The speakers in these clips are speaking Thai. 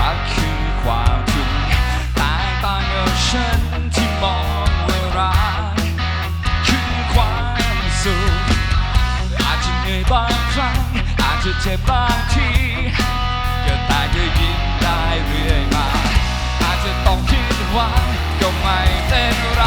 รักคือความจริงแตกต่างกับฉันที่มองว่ารักคือความสุขอาจจะเหนื่อยบางครั้ง อาจจะเจ็บบางทีก็แต่จะยิ้มได้เรื่อยมา อาจจะต้องคิดหวังก็ไม่เป็นไร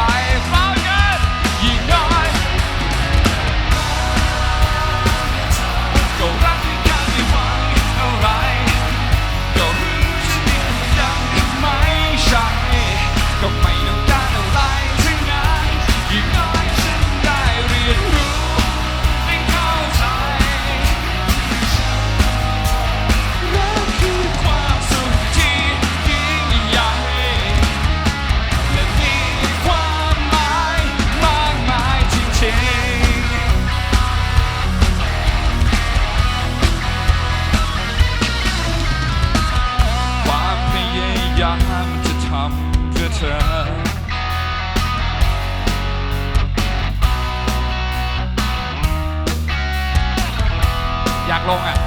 ลงอะ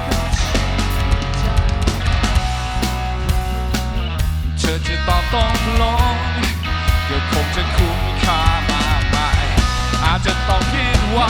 เธอจะตอบต้องลงก็คงจะคุ้มค่ามากมายอาจจะต้องคิดไว้